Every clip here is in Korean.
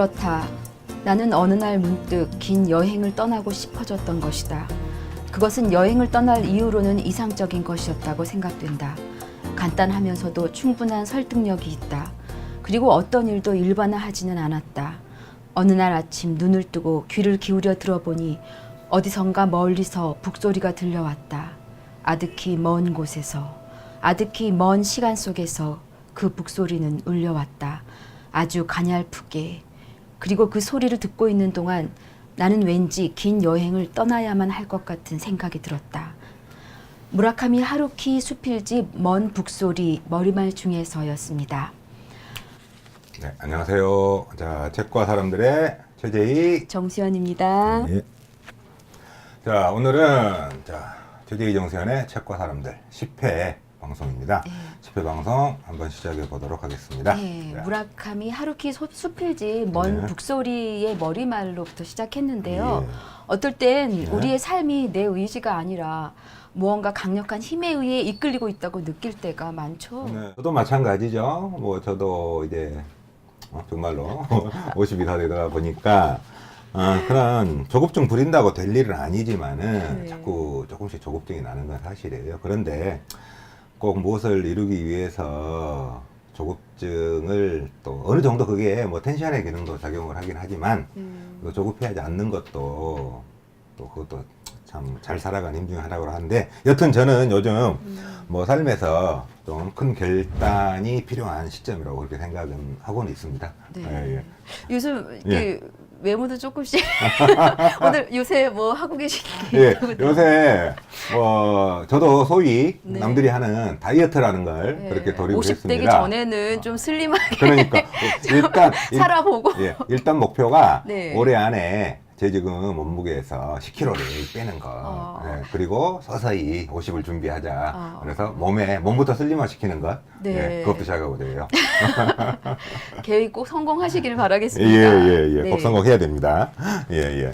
그렇다. 나는 어느 날 문득 긴 여행을 떠나고 싶어졌던 것이다. 그것은 여행을 떠날 이유로는 이상적인 것이었다고 생각된다. 간단하면서도 충분한 설득력이 있다. 그리고 어떤 일도 일반화하지는 않았다. 어느 날 아침 눈을 뜨고 귀를 기울여 들어보니 어디선가 멀리서 북소리가 들려왔다. 아득히 먼 곳에서, 아득히 먼 시간 속에서 그 북소리는 울려왔다. 아주 가냘프게. 그리고 그 소리를 듣고 있는 동안 나는 왠지 긴 여행을 떠나야만 할 것 같은 생각이 들었다. 무라카미 하루키 수필집 먼 북소리 머리말 중에서였습니다. 네, 안녕하세요. 자, 책과 사람들의 최재희. 정수연입니다. 예. 자, 오늘은 자, 최재희 정수현의 책과 사람들 10회 방송입니다. 10회 방송 한번 시작해 보도록 하겠습니다. 네, 자, 무라카미 하루키 소- 수필집 먼 네. 북소리의 머리말로부터 시작했는데요. 예. 어떨 땐 네. 우리의 삶이 내 의지가 아니라 무언가 강력한 힘에 의해 이끌리고 있다고 느낄 때가 많죠. 네, 저도 마찬가지죠. 뭐 저도 이제 어, 정말로 50이 다 되다 보니까 어, 그런 조급증 부린다고 될 일은 아니지만은 네. 자꾸 조금씩 조급증이 나는 건 사실이에요. 그런데 꼭 무엇을 이루기 위해서 조급증을 또 어느 정도 그게 뭐 텐션의 기능도 작용을 하긴 하지만 음, 그 조급해하지 않는 것도 또 그것도 참 잘 살아가는 힘 중에 하나라고 하는데 여튼 저는 요즘 음. 뭐 삶에서 좀 큰 결단이 필요한 시점이라고 그렇게 생각은 하고는 있습니다. 네. 예, 예. 요즘 예. 외모도 조금씩 오늘 요새 뭐 하고 계신 게 예, 요새 뭐 저도 소위 네. 남들이 하는 다이어트라는 걸 네. 그렇게 돌입을 50 했습니다. 되기 전에는 좀 슬림하게 그러니까 일단 일- 살아보고 예, 일단 목표가 네. 올해 안에 제 지금 몸무게에서 10kg를 빼는 거. 어. 예, 그리고 서서히 50을 준비하자. 어. 그래서 몸에 몸부터 슬림화 시키는 것. 네. 예, 그것도 돼요. 계획 꼭 성공하시길 예, 바라겠습니다. 예, 예. 네. 꼭 성공해야 됩니다. 예, 예.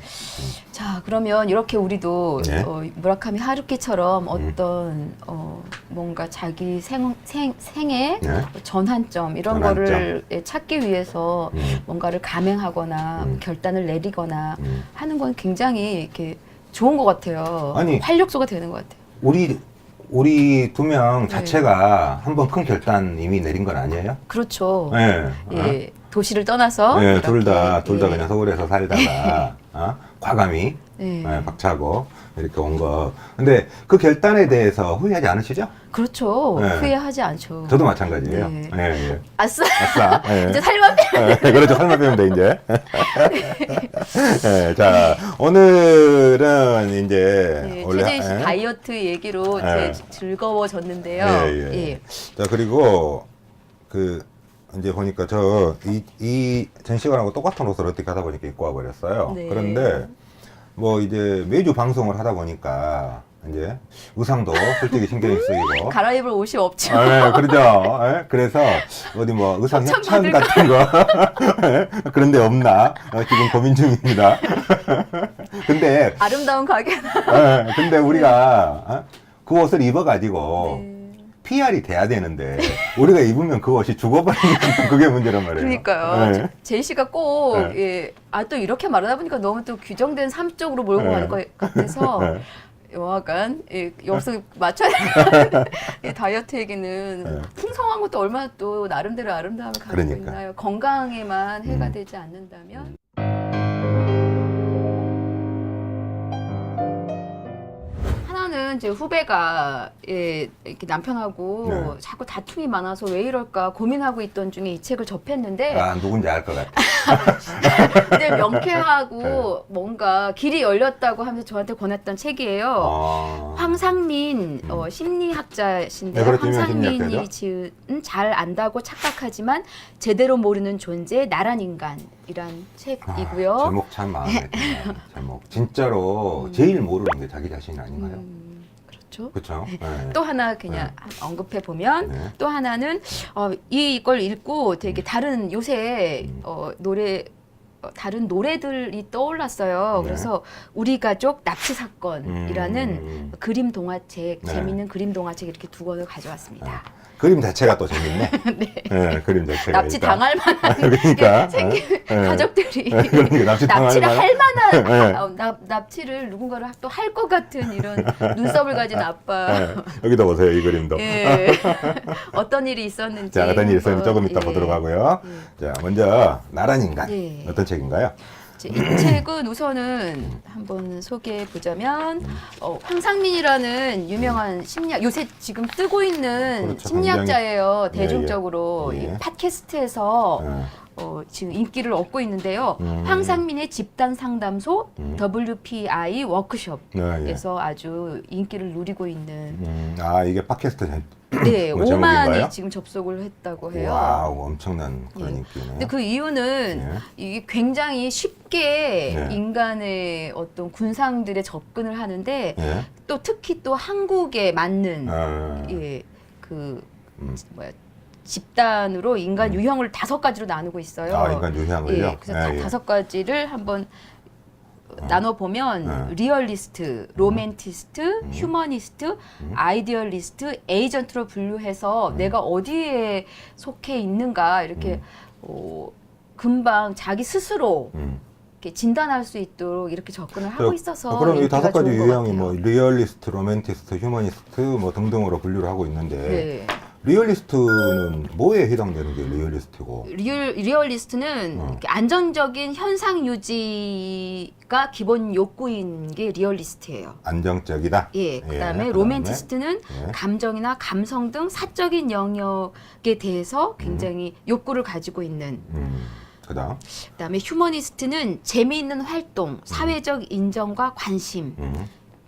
자, 그러면 이렇게 우리도 네. 어, 무라카미 하루키처럼 어떤 어, 뭔가 자기 생, 생, 생의 네. 전환점 이런 전환점. 거를 예, 찾기 위해서 음. 뭔가를 감행하거나 음. 결단을 내리거나 음. 하는 건 굉장히 이렇게 좋은 것 같아요. 아니. 활력소가 되는 것 같아요. 우리 우리 두명 네. 자체가 한번 큰 결단 이미 내린 건 아니에요? 그렇죠. 예. 예, 도시를 떠나서 예, 둘 다, 이렇게, 둘다 예. 그냥 서울에서 살다가, 어? 과감히, 예. 예, 박차고, 이렇게 온 거. 근데 그 결단에 대해서 후회하지 않으시죠? 그렇죠. 네. 후회하지 않죠. 저도 마찬가지예요. 네. 예, 예. 아싸. 아싸. 예. 이제 살만 빼. 예, 그렇죠. 설마 빼면 돼, 이제. 예, 자, 오늘은 이제, 네, 최재희 씨 예. 다이어트 얘기로 예. 즐거워졌는데요. 예, 예. 예. 자, 그리고, 그, 이제 보니까 저, 이, 이 전시관하고 똑같은 옷을 어떻게 하다 보니까 입고 와 버렸어요. 네. 그런데, 뭐 이제 매주 방송을 하다 보니까, 이제 의상도 솔직히 신경이 쓰이고. 갈아입을 옷이 없죠. 예, 그러죠. 예, 그래서 어디 뭐 의상 협찬 협찬 같은 거 예, 그런 데 없나 어, 지금 고민 중입니다. 근데 아름다운 가게. 예, 근데 우리가 어? 그 옷을 입어가지고 네. PR이 돼야 되는데 우리가 입으면 그 옷이 죽어버리는 그게 문제란 말이에요. 그러니까요. 예. 제이 씨가 꼭, 네. 예, 아, 또 이렇게 말하다 보니까 너무 또 규정된 삶 쪽으로 몰고 네. 가는 것 같아서, 예. 여하간, 예, 여기서 맞춰야 이 다이어트 얘기는 네. 풍성한 것도 얼마나 또 나름대로 아름다움을 가지고 그러니까. 있나요? 건강에만 해가 음. 되지 않는다면? 하나는 이제 후배가 예, 이렇게 남편하고 네. 자꾸 다툼이 많아서 왜 이럴까 고민하고 있던 중에 이 책을 접했는데 아 누군지 알 것 같아. 근데 명쾌하고 네. 뭔가 길이 열렸다고 하면서 저한테 권했던 책이에요. 어. 황상민 어, 심리학자신데 요. 네, 그렇죠. 유명한 황상민이 심리학자죠. 지은 잘 안다고 착각하지만 제대로 모르는 존재 나란 인간이란 책이고요. 아, 제목 참 마음에 드네요. 제목 진짜로 제일 모르는 게 자기 자신 아닌가요? 음, 그렇죠. 그렇죠. 네. 또 하나 그냥 언급해 보면 네. 또 하나는 어, 이걸 읽고 되게 다른 요새 음. 어, 노래 어, 다른 노래들이 떠올랐어요. 네. 그래서 우리 가족 납치 사건이라는 음. 그림 동화책, 네. 재밌는 그림 동화책 이렇게 두 권을 가져왔습니다. 그림 자체가 또 재밌네. 네. 예, 그림 자체가. 납치 일단. 당할 만한 그러니까 예, 예. 가족들이 그러니까 납치 당할 납치를 만한- 할 만한 네. 아, 납, 납치를 누군가를 또 할 것 같은 이런 눈썹을 가진 아빠. 예, 여기도 보세요 이 그림도. 예. 어떤 일이 있었는지. 자, 어떤 일이 있었는지 조금 이따 예. 보도록 하고요. 예. 자, 먼저 나란 인간 네. 어떤 책인가요? 이제 이 책은 우선은 한번 소개해 보자면 어, 황상민이라는 유명한 심리학 요새 지금 뜨고 있는 그렇죠. 심리학자예요. 굉장히- 대중적으로 예, 예. 이 팟캐스트에서 예. 어, 지금 인기를 얻고 있는데요. 음. 황상민의 집단 상담소 음. WPI 워크숍에서 네, 예. 아주 인기를 누리고 있는 음, 아 이게 팟캐스트 제- 네, 뭐 5만이 제목인가요? 지금 접속을 했다고 해요. 와우 엄청난 그런 예. 인기네. 근데 그 이유는 예. 이게 굉장히 쉽게 네. 인간의 어떤 군상들에 접근을 하는데 예. 또 특히 또 한국에 맞는 아, 예, 그 음. 뭐야 집단으로 인간 음. 유형을 다섯 가지로 나누고 있어요. 아 인간 유형을요. 예, 그래서 다, 다섯 가지를 한번 나눠 보면 어. 리얼리스트, 로맨티스트, 휴머니스트, 음. 아이디얼리스트, 에이전트로 분류해서 내가 어디에 속해 있는가 이렇게 음. 어, 금방 자기 스스로 음. 이렇게 진단할 수 있도록 이렇게 접근을 하고 있어서 그럼 이 인기가 다섯 가지 좋은 것 유형이 같아요. 뭐 리얼리스트, 로맨티스트, 휴머니스트 뭐 등등으로 분류를 하고 있는데 네. 리얼리스트는 뭐에 해당되는 게 리얼리스트고? 리얼, 리얼리스트는 어. 이렇게 안정적인 현상 유지가 기본 욕구인 게 리얼리스트예요. 안정적이다. 예, 그다음에 그다음에? 로맨티스트는 예. 감정이나 감성 등 사적인 영역에 대해서 굉장히 욕구를 가지고 있는. 음. 그다음. 그다음에 휴머니스트는 재미있는 활동, 사회적 인정과 관심 음.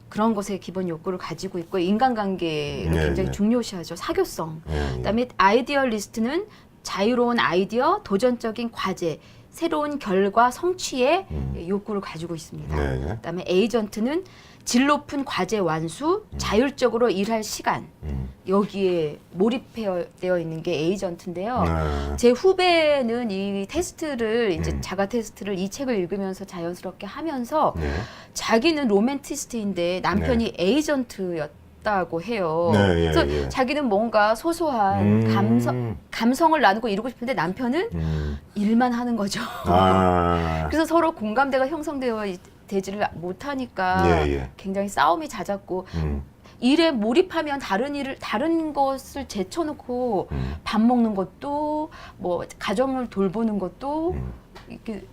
그런 것에 기본 욕구를 가지고 있고 인간관계를 예, 굉장히 예. 중요시하죠. 사교성. 예, 예. 그다음에 아이디얼리스트는 자유로운 아이디어, 도전적인 과제, 새로운 결과 성취에 음. 욕구를 가지고 있습니다. 네, 예. 그다음에 에이전트는 질 높은 과제 완수, 자율적으로 일할 시간 음. 여기에 몰입되어 있는 게 에이전트인데요. 네. 제 후배는 이 테스트를 이제 음. 자가 테스트를 이 책을 읽으면서 자연스럽게 하면서 네. 자기는 로맨티스트인데 남편이 에이전트였 다고 해요. 네, 예, 그래서 예. 자기는 뭔가 소소한 음. 감성 감성을 나누고 이루고 싶은데 남편은 음. 일만 하는 거죠. 아. 그래서 서로 공감대가 형성되어 있- 되지를 못하니까 예, 예. 굉장히 싸움이 잦았고 음. 일에 몰입하면 다른 일을 다른 것을 제쳐놓고 음. 밥 먹는 것도 뭐 가정을 돌보는 것도 음. 이렇게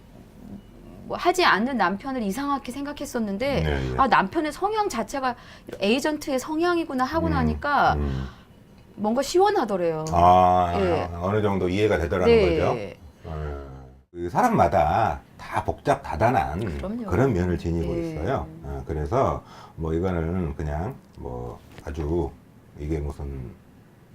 뭐 하지 않는 남편을 이상하게 생각했었는데 네, 예. 아 남편의 성향 자체가 에이전트의 성향이구나 하고 음. 나니까 음. 뭔가 시원하더래요. 아, 예. 어느 정도 이해가 되더라는 거죠. 네. 어, 그 사람마다 다 복잡 다단한 그럼요. 그런 면을 지니고 예. 있어요. 어, 그래서 뭐 이거는 그냥 뭐 아주 이게 무슨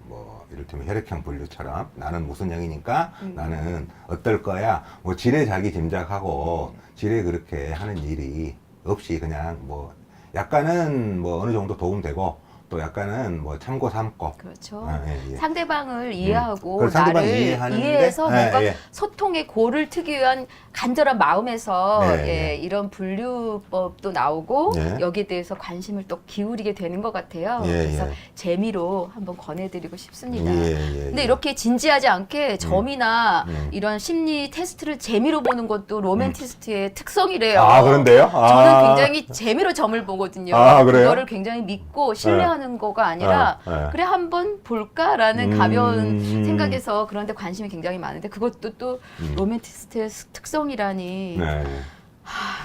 뭐 이를테면 혈액형 분류처럼 나는 무슨 형이니까 음. 나는 어떨 거야 뭐 지레 자기 짐작하고 지레 그렇게 하는 일이 없이 그냥 뭐 약간은 뭐 어느 정도 도움되고 또 약간은 뭐 참고 삼고 그렇죠. 아, 예, 예. 상대방을 이해하고 그걸 상대방 나를 이해하는데, 이해해서 예, 뭔가 예. 소통의 고를 트기 위한 간절한 마음에서 네, 예, 네. 이런 분류법도 나오고 예. 여기에 대해서 관심을 또 기울이게 되는 것 같아요. 예, 그래서 예. 재미로 한번 권해드리고 싶습니다. 예, 예, 근데 예. 이렇게 진지하지 않게 점이나 음. 이런 심리 테스트를 재미로 보는 것도 로맨티스트의 특성이래요. 아 그런데요? 저는 아. 굉장히 재미로 점을 보거든요. 아, 그래요? 그거를 굉장히 믿고 신뢰하는 거가 아니라 어, 어. 그래 한번 볼까라는 음, 가벼운 음. 생각에서 그런데 관심이 굉장히 많은데 그것도 또 음. 로맨티스트의 스- 특성이라니 네.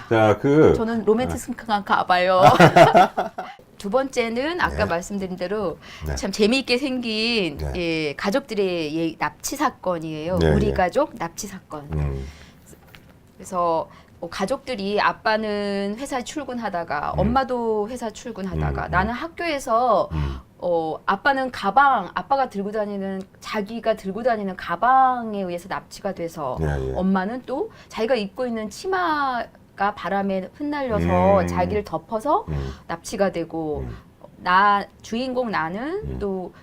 자, 그 저는 로맨티스트가 가봐요. 두 번째는 아까 네. 말씀드린 대로 네. 참 재미있게 생긴 네. 예, 가족들의 예, 납치 사건이에요. 네, 우리 네. 가족 납치 사건. 음, 그래서 어, 가족들이 아빠는 회사 출근하다가 음. 엄마도 회사 출근하다가 음, 음. 나는 학교에서 음, 어 아빠는 가방 아빠가 들고 다니는 자기가 들고 다니는 가방에 의해서 납치가 돼서 예, 예. 엄마는 또 자기가 입고 있는 치마가 바람에 흩날려서 음. 자기를 덮어서 음, 납치가 되고 음. 나 주인공 나는 음. 또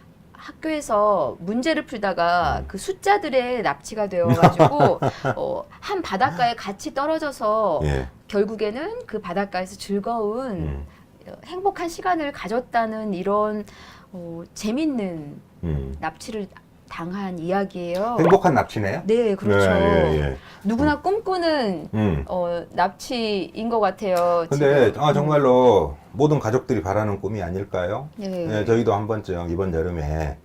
학교에서 문제를 풀다가 음. 그 숫자들의 납치가 되어가지고 어, 한 바닷가에 같이 떨어져서 예. 결국에는 그 바닷가에서 즐거운 음. 어, 행복한 시간을 가졌다는 이런 어, 재밌는 음. 납치를 당한 이야기예요. 행복한 납치네요. 네, 그렇죠. 예, 예. 누구나 꿈꾸는 음. 어, 납치인 것 같아요. 근데 지금. 아, 정말로 모든 가족들이 바라는 꿈이 아닐까요? 네. 네, 저희도 한 번쯤 이번 여름에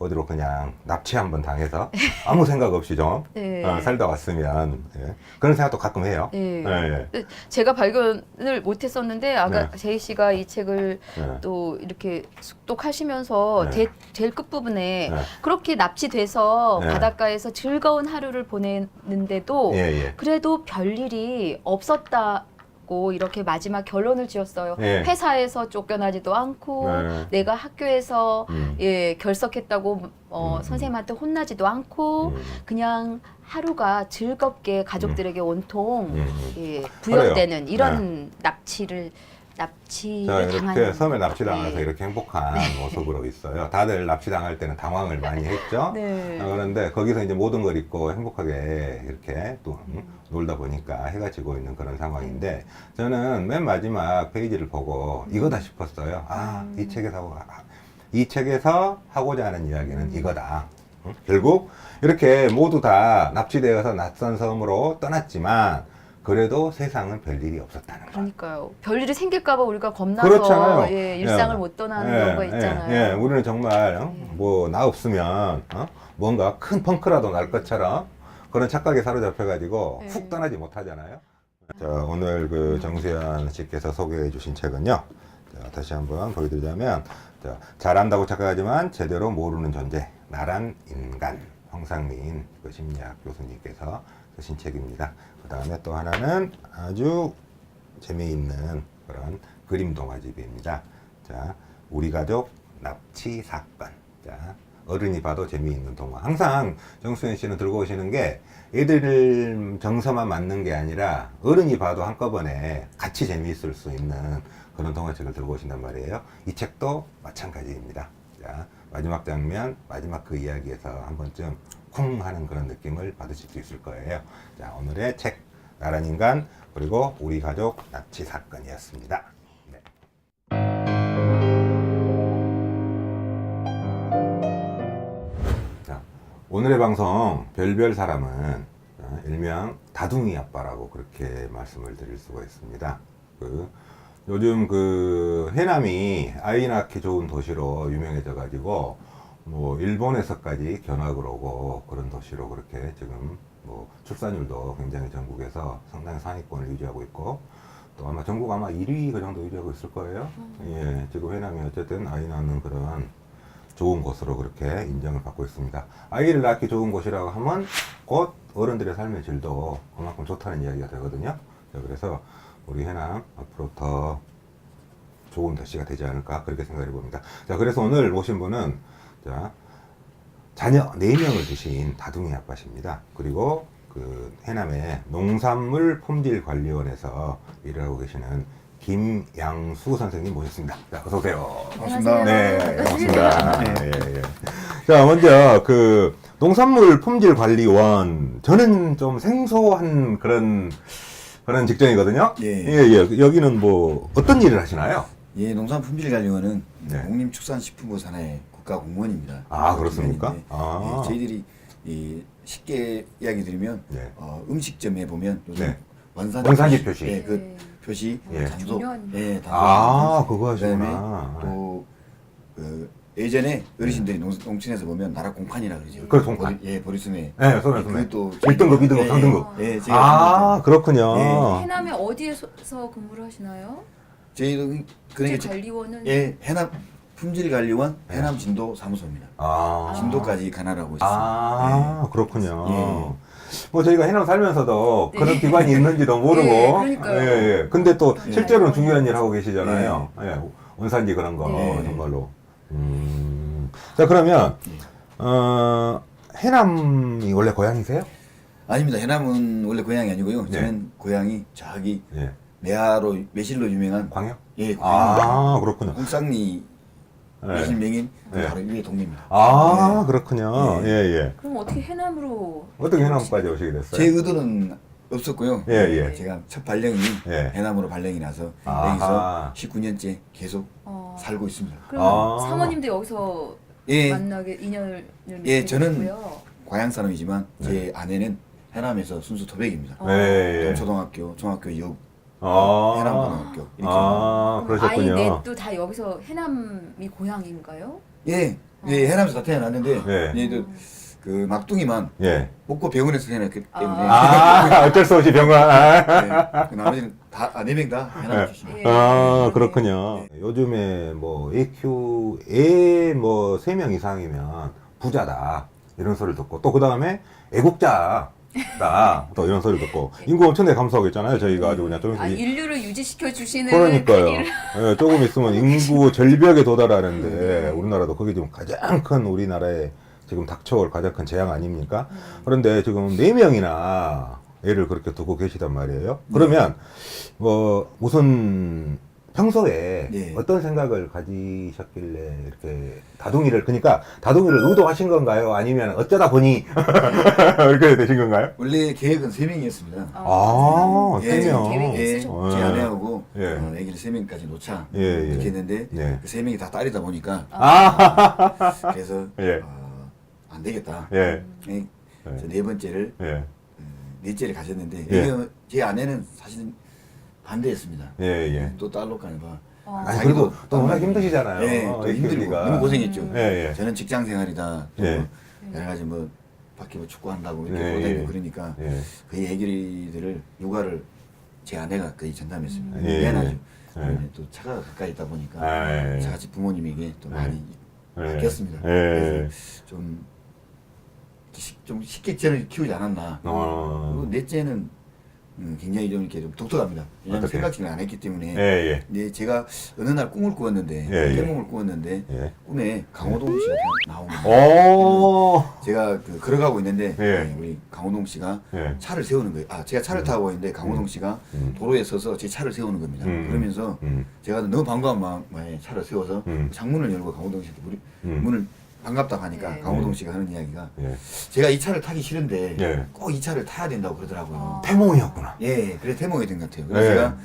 어디로 그냥 납치 한번 당해서 아무 생각 없이 좀 네. 어, 살다 왔으면 예. 그런 생각도 가끔 해요. 네. 예, 예. 제가 발견을 못했었는데 아까 네. 제이 씨가 이 책을 예. 또 이렇게 숙독하시면서 네. 대- 제일 끝 부분에 네. 그렇게 납치돼서 네. 바닷가에서 즐거운 하루를 보냈는데도 예, 예. 그래도 별 일이 없었다 고 이렇게 마지막 결론을 지었어요. 예. 회사에서 쫓겨나지도 않고 네. 내가 학교에서 음. 예, 결석했다고 어, 음. 선생님한테 혼나지도 않고 음. 그냥 하루가 즐겁게 가족들에게 온통 음, 음. 예, 부여되는. 이런 납치를 납치를 자, 이렇게 섬에 납치당해서 네. 이렇게 행복한 모습으로 있어요. 다들 납치당할 때는 당황을 많이 했죠. 네. 어, 그런데 거기서 이제 모든 걸 잊고 행복하게 이렇게 또 음, 놀다 보니까 해가 지고 있는 그런 상황인데 저는 맨 마지막 페이지를 보고 이거다 싶었어요. 아, 이 책에서 하고- 아, 이 책에서 하고자 하는 이야기는 이거다. 응? 결국 이렇게 모두 다 납치되어서 낯선 섬으로 떠났지만 그래도 세상은 별일이 없었다는 거. 그러니까요. 별일이 생길까봐 우리가 겁나서 그렇잖아요. 예, 일상을 예. 못 떠나는 예, 그런 거 예, 있잖아요. 예, 우리는 정말 어? 예. 뭐나 없으면 어? 뭔가 큰 펑크라도 날 것처럼 그런 착각에 사로잡혀가지고 예. 훅 떠나지 못하잖아요. 자 오늘 그 정수현 씨께서 소개해주신 책은요. 자, 다시 한번 보여드리자면 자, 잘한다고 착각하지만 제대로 모르는 존재 나란 인간 황상민 그 심리학 교수님께서 쓰신 책입니다. 그 다음에 또 하나는 아주 재미있는 그런 그림 동화집입니다. 자, 우리 가족 납치 사건. 자, 어른이 봐도 재미있는 동화. 항상 정수현 씨는 들고 오시는 게 애들 정서만 맞는 게 아니라 어른이 봐도 한꺼번에 같이 재미있을 수 있는 그런 동화책을 들고 오신단 말이에요. 이 책도 마찬가지입니다. 자, 마지막 장면, 마지막 그 이야기에서 한 번쯤 쿵 하는 그런 느낌을 받으실 수 있을 거예요. 자, 오늘의 책, 나란 인간, 그리고 우리 가족 납치 사건이었습니다. 네. 자, 오늘의 방송 별별 사람은 어, 일명 다둥이 아빠라고 그렇게 말씀을 드릴 수가 있습니다. 그 요즘 그 해남이 아이 낳기 좋은 도시로 유명해져 가지고 뭐 일본에서까지 견학을 오고 그런 도시로 그렇게 지금 뭐 출산율도 굉장히 전국에서 상당히 상위권을 유지하고 있고 또 아마 전국 아마 1위 그 정도 유지하고 있을 거예요. 예, 지금 해남이 어쨌든 아이 낳는 그런 좋은 곳으로 그렇게 인정을 받고 있습니다. 아이를 낳기 좋은 곳이라고 하면 곧 어른들의 삶의 질도 그만큼 좋다는 이야기가 되거든요. 자, 그래서 우리 해남 앞으로 더 좋은 도시가 되지 않을까 그렇게 생각해 봅니다. 자, 그래서 오늘 모신 분은 자, 자녀 4명을 두신 다둥이 아빠십니다. 그리고 그 해남의 농산물 품질 관리원에서 일을 하고 계시는 김양수 선생님 모셨습니다. 자, 어서 오세요. 반갑습니다. 네, 반갑습니다. 예, 예. 자, 먼저 그 농산물 품질 관리원 저는 좀 생소한 그런 그런 직종이거든요. 예. 예, 예. 여기는 뭐 어떤 일을 하시나요? 예, 농산 품질 관리원은 네. 농림축산식품부 산하의 국가 공무원입니다. 아, 그렇습니까? 아. 예, 저희들이 이 쉽게 이야기 드리면 네. 어, 음식점에 보면 요즘 네. 원산지, 원산지 표시. 예, 그 네. 표시, 예. 단속, 중요한- 예, 단속. 아, 그거 그다음에 하시구나. 또 그, 예전에 어르신들이 농, 농촌에서 보면 나라 공판이라 그러죠. 그래, 공판. 예, 보리수매. 네, 손에 손에. 그것도 1등급, 2등급, 예, 3등급. 예, 예, 제가 아, 그렇군요. 예. 해남에 어디에서 근무를 하시나요? 저희도 저- 관리원은 예, 해남 품질관리원 네. 해남 진도 사무소입니다. 아. 진도까지 관할하고 있습니다. 아, 그렇군요. 예. 뭐 저희가 해남 살면서도 네. 그런 기관이 있는지도 모르고. 예, 그러니까요. 예, 예. 근데 또 예. 실제로는 중요한 일 하고 계시잖아요. 예. 원산지 그런 거 네. 정말로. 음. 자, 그러면 어, 해남이 원래 고향이세요? 아닙니다. 해남은 원래 고향이 아니고요. 네. 저는 고향이 저기 예. 매화로 매실로 유명한 광역? 예 고향입니다. 아, 그렇군요. 홍쌍리 네. 어르신 명인 그 네. 바로 위에 동네입니다. 아, 그렇군요. 네. 예, 예. 그럼 어떻게 해남으로 어떻게 해남까지 오시게 됐어요? 제 의도는 없었고요. 예, 예. 제가 첫 발령이 예. 해남으로 발령이 나서 아하. 여기서 19년째 계속 어, 살고 있습니다. 그러면 아. 사모님도 여기서 예, 만나게 인연을 예, 저는. 고향 사람이지만 제 아내는 해남에서 순수 토백입니다. 어. 네, 예. 초등학교, 중학교, 여 아, 해남고등학교 이렇게. 아, 그러셨군요. 아이 넷도 다 여기서 해남이 고향인가요? 예, 예, 해남에서 다 태어났는데 네. 얘도 그 막둥이만 예. 목포 병원에서 태어났기 때문에 아, 어쩔 수 없이 병원. 아, 네, 그 나머지는 다네명 다 해남 출신입니다. 예. 아, 그렇군요. 요즘에 뭐 AQ 애뭐 세 명 이상이면 부자다 이런 소리를 듣고 또 그 다음에 애국자다 또 이런 소리를 듣고 인구 엄청나게 감소하고 있잖아요. 저희가 아주 그냥 좀 아, 이- 인류를 유지시켜 주시는 그러니까요. 예, 조금 있으면 인구 절벽에 도달하는데 우리나라도 그게 지금 가장 큰 우리나라의 지금 닥쳐올 가장 큰 재앙 아닙니까? 그런데 지금 네 명이나 애를 그렇게 두고 계시단 말이에요. 그러면 뭐 무슨 평소에 네. 어떤 생각을 가지셨길래 이렇게 다둥이를 그러니까 다둥이를 의도하신 건가요? 아니면 어쩌다 보니 이렇게 되신 건가요? 원래 계획은 세 명이었습니다. 아, 예, 세 명. 계획이 예, 있으셨구나. 제 예. 아내하고 예. 어, 애기를 세 명까지 놓자 예, 예. 이렇게 했는데 네. 그세 명이 다 딸이다 보니까 아, 그래서 예. 어, 안 되겠다. 예, 예, 예. 네 번째를 예, 어, 넷째를 가졌는데 예. 이게 제 아내는 사실은 반대했습니다. 예, 예. 또 딸로. 아니, 자기도 그래도 또 워낙 힘드시잖아요. 예, 또이 힘들고. 너무 고생했죠. 예, 예. 저는 직장 생활이다. 또 예. 여러 가지 뭐 밖에 뭐 축구한다고 이렇게 예, 돌아다니고 예. 그러니까 예. 그 얘기들을 육아를 제 아내가 거의 전담했습니다. 예, 미안하죠. 예. 또 차가 가까이 있다 보니까 아, 예. 저같이 부모님에게 또 많이 예. 바뀌었습니다. 예. 그래서 좀, 시- 좀 쉽게 저를 키우지 않았나. 어. 그리고 넷째는 음, 굉장히 좀 이렇게 좀 독특합니다. 왜냐하면 어떻게? 생각지를 안 했기 때문에. 예, 예. 제가 어느 날 꿈을 꾸었는데, 예, 예. 깨몽을 꾸었는데, 예. 꿈에 강호동 씨가. 거예요. 오. 제가 그 걸어가고 있는데 예. 우리 강호동 씨가 예. 차를 세우는 거예요. 아 제가 차를 타고 있는데 강호동 씨가 음. 도로에 서서 제 차를 세우는 겁니다. 음. 그러면서 음. 제가 너무 반가운 마음에 차를 세워서 음. 창문을 열고 강호동 씨한테 우리 음. 문을 반갑다고 하니까 네. 강호동 음. 씨가 하는 이야기가 예. 제가 이 차를 타기 싫은데 예. 꼭 이 차를 타야 된다고 그러더라고요. 어. 태몽이었구나. 예, 그래 태몽이 된 것 같아요. 그래서 예. 제가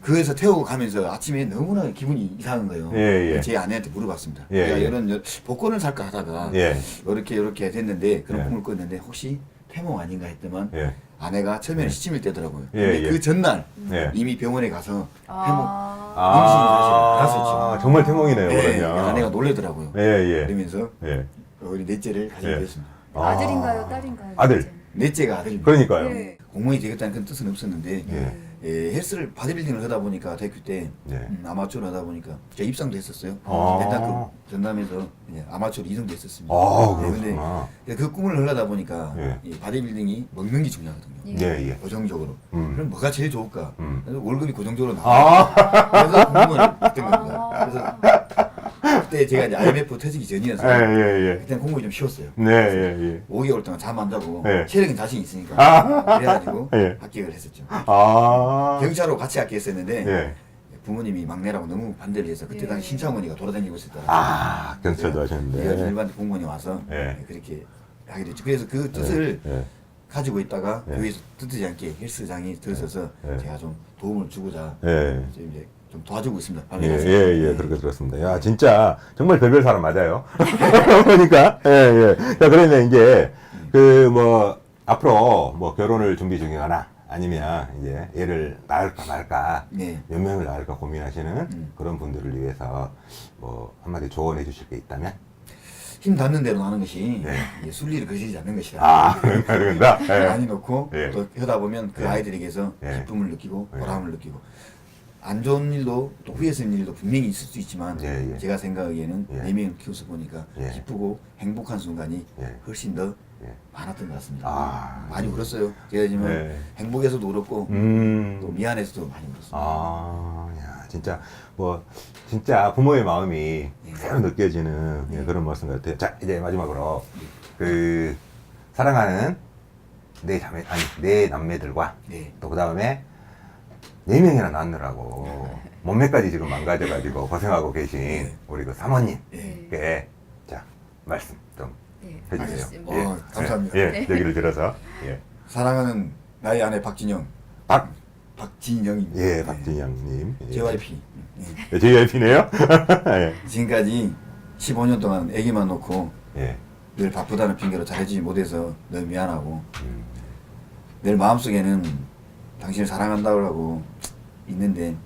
그에서 태우고 가면서 아침에 너무나 기분이 이상한 거예요. 예, 예. 제 아내한테 물어봤습니다. 예, 내가 예. 이런 여- 복권을 살까 하다가 예. 이렇게 이렇게 됐는데 그런 예. 꿈을 꿨는데 혹시 태몽 아닌가 했더만 예. 아내가 처음에는 시침일 때더라고요. 예, 근데 예. 그 전날 예. 이미 병원에 가서 아. 아, 임신이 사실 알았었죠. 정말 태몽이네요, 태몽, 예, 그러면. 아내가 놀래더라고요. 예, 예. 그러면서 예. 우리 넷째를 가지게 예. 됐습니다. 아들인가요, 딸인가요? 아들. 넷째가 아들입니다. 그러니까요. 네. 공무원이 되겠다는 큰 뜻은 없었는데 예. 예, 헬스를 바디빌딩을 하다 보니까 대학교 때 예. 음, 아마추어를 하다 보니까 제가 입상도 했었어요. 아. 일단 그 전담에서 이제 아마추어로 이성도 했었습니다. 아, 네, 근데 그렇구나. 그 꿈을 흘러다 보니까 예. 이 바디빌딩이 먹는 게 중요하거든요. 예, 예. 고정적으로. 음. 그럼 뭐가 제일 좋을까? 음. 그래서 월급이 고정적으로 나와. 그래서 공무원을 했던 겁니다. 그래서 그때 제가 이제 IMF 터지기 예, 전이었어요. 예, 예. 그때는 공무원이 좀 쉬웠어요. 네, 예, 예. 5개월 동안 잠 안 자고 예. 체력이 자신 있으니까 그래가지고 예. 합격을 했었죠. 아. 경찰로 같이 합격했었는데 예. 부모님이 막내라고 너무 반대를 해서 그때 예. 당시 신창원이가 돌아다니고 있었다. 아, 경찰도 하셨는데. 일반 공무원이 와서 예. 그렇게 하게 됐죠. 그래서 그 뜻을 예. 가지고 있다가 예. 교회에서 뜻하지 않게 헬스장이 들어서서 예. 제가 좀 도움을 주고자 예. 이제 좀 도와주고 있습니다. 예. 예, 예, 그렇게 들었습니다. 야, 진짜, 정말 별별 사람 맞아요. 그러니까, 예, 예. 자, 그러면 이제, 그, 뭐, 앞으로, 뭐, 결혼을 준비 중이거나, 아니면, 이제, 얘를 낳을까 말까, 네. 몇 명을 낳을까 고민하시는 음. 그런 분들을 위해서, 뭐, 한마디 조언해 주실 게 있다면? 힘 닿는 대로 하는 것이 네. 이게 순리를 거스르지 않는 것이다. 아, 그런다. 많이 예. 놓고 예. 또 하다 보면 그 예. 아이들에게서 예. 기쁨을 느끼고 예. 보람을 느끼고 안 좋은 일도 또 후회스러운 일도 분명히 있을 수 있지만 예, 예. 제가 생각하기에는 예. 네 명을 키워서 보니까 예. 기쁘고 행복한 순간이 예. 훨씬 더 예. 많았던 것 같습니다. 아. 많이 울었어요. 제가 지금 예. 행복해서도 울었고 음. 또 미안해서도 많이 울었습니다. 아, 야, 진짜 뭐 진짜 부모의 마음이 새로 느껴지는 예, 그런 말씀 같아요. 자, 이제 마지막으로 그 사랑하는 내 자매 아니 내 남매들과 네. 또그 다음에 네 명이나 낳느라고 몸매까지 지금 망가져가지고 고생하고 계신 우리 그 사모님께 예. 자 말씀 좀 네. 해주세요. 말씀. 예. 어, 감사합니다. 예, 네. 얘기를 들어서 예, 사랑하는 나의 아내 박진영, 박, 박진영입니다. 예, 박진영님, 예. JYP. 예. 예, JYP네요. 예, 지금까지 15년 동안 아기만 놓고 예, 늘 바쁘다는 핑계로 잘해주지 못해서 늘 미안하고 음, 늘 마음속에는 당신을 사랑한다고 하고 있는데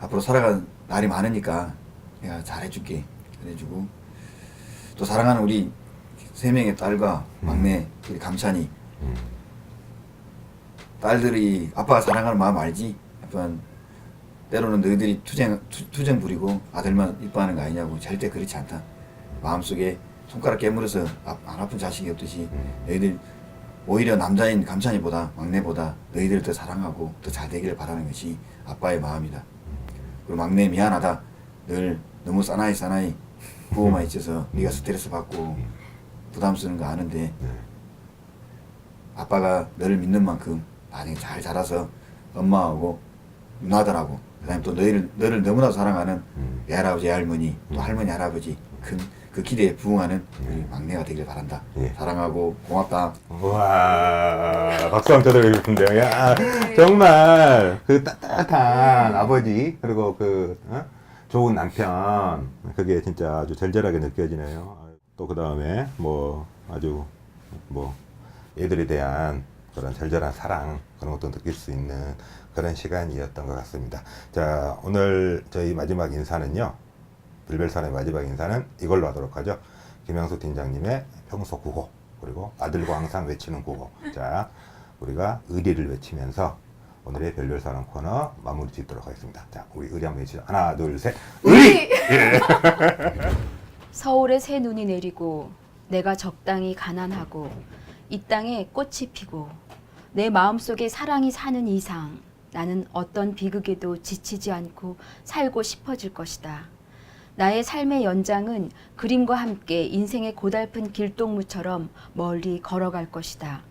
앞으로 살아갈 날이 많으니까 내가 잘해줄게 잘해주고 또 사랑하는 우리 세 명의 딸과 막내 우리 감찬이 음, 딸들이 아빠가 사랑하는 마음 알지? 아빠는 때로는 너희들이 투쟁 투, 투쟁 부리고 아들만 이뻐하는 거 아니냐고 절대 그렇지 않다. 마음속에 손가락 깨물어서 아, 안 아픈 자식이 없듯이 음. 너희들 오히려 남자인 감찬이보다 막내보다 너희들을 더 사랑하고 더 잘 되기를 바라는 것이 아빠의 마음이다. 그리고 막내 미안하다. 늘 너무 사나이 사나이 부호만 있어서 네가 스트레스 받고 부담 쓰는 거 아는데 네. 아빠가 너를 믿는 만큼 나중에 잘 자라서 엄마하고 누나들하고 그다음에 또 너희를 너를 너무나 사랑하는 음. 외할아버지 외할머니 또 음. 할머니 할아버지 큰 그 기대에 부응하는 우리 음. 막내가 되길 바란다. 예. 사랑하고 고맙다. 와 박수 한번 쳐드리고 싶은데요. 야 정말 그 따뜻한 아버지 그리고 그 어? 좋은 남편 그게 진짜 아주 절절하게 느껴지네요. 또 그 다음에 뭐 아주 뭐 애들에 대한 그런 절절한 사랑 그런 것도 느낄 수 있는 그런 시간이었던 것 같습니다. 자 오늘 저희 마지막 인사는요. 별별산의 마지막 인사는 이걸로 하도록 하죠. 김영수 팀장님의 평소 구호 그리고 아들과 항상 외치는 구호. 자 우리가 의리를 외치면서 오늘의 별별사랑 코너 마무리 짓도록 하겠습니다. 자 우리 의리 한번 외치죠. 하나 둘 셋. 의리. 서울에 새 눈이 내리고 내가 적당히 가난하고 이 땅에 꽃이 피고 내 마음속에 사랑이 사는 이상 나는 어떤 비극에도 지치지 않고 살고 싶어질 것이다. 나의 삶의 연장은 그림과 함께 인생의 고달픈 길동무처럼 멀리 걸어갈 것이다.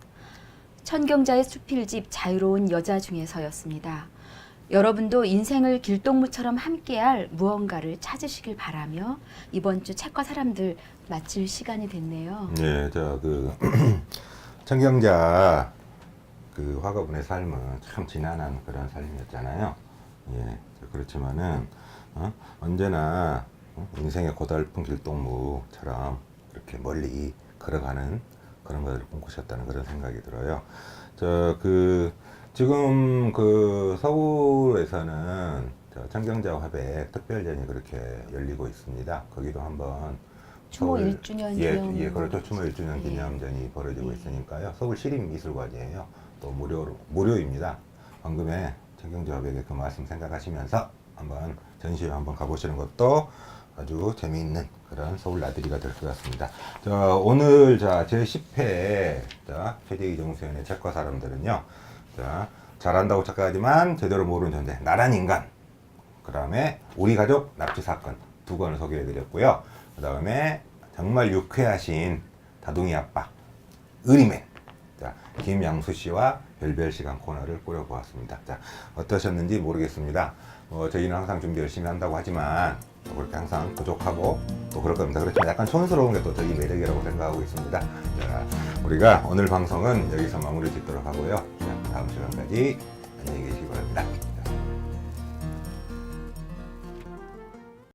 천경자의 수필집 자유로운 여자 중에서였습니다. 여러분도 인생을 길동무처럼 함께할 무언가를 찾으시길 바라며 이번 주 책과 사람들 마칠 시간이 됐네요. 예, 자그 청경자 그 화가분의 삶은 참 지난한 그런 삶이었잖아요. 예, 그렇지만은 어? 언제나 어? 인생의 고달픈 길동무처럼 이렇게 멀리 걸어가는 그런 것을 꿈꾸셨다는 그런 생각이 들어요. 저 그 지금 그 서울에서는 저 청경자 화백 특별전이 그렇게 열리고 있습니다. 거기도 한번 추모 서울- 1주년 예, 기념. 예, 그렇죠. 추모 1주년 예. 기념전이 벌어지고 예. 있으니까요. 서울 시립미술관이에요. 또 무료로 무료입니다. 방금에 청경자 화백의 그 말씀 생각하시면서 한번 전시회 한번 가보시는 것도 아주 재미있는 그런 서울 나들이가 될 것 같습니다. 자, 오늘 자, 제 10회 자, 최재 이정수연의 책과 사람들은요. 자, 잘한다고 착각하지만 제대로 모르는 존재, 나란 인간. 그 다음에 우리 가족 납치 사건 두 권을 소개해 드렸고요. 그 다음에 정말 유쾌하신 다둥이 아빠, 의리맨. 자, 김양수 씨와 별별 시간 코너를 꾸려보았습니다. 자, 어떠셨는지 모르겠습니다. 어, 저희는 항상 준비 열심히 한다고 하지만 또 그렇게 항상 부족하고 또 그럴 겁니다. 그렇지만 약간 촌스러운 게 또 저희 매력이라고 생각하고 있습니다. 자, 우리가 오늘 방송은 여기서 마무리 짓도록 하고요. 자, 다음 시간까지 안녕히 계시기 바랍니다.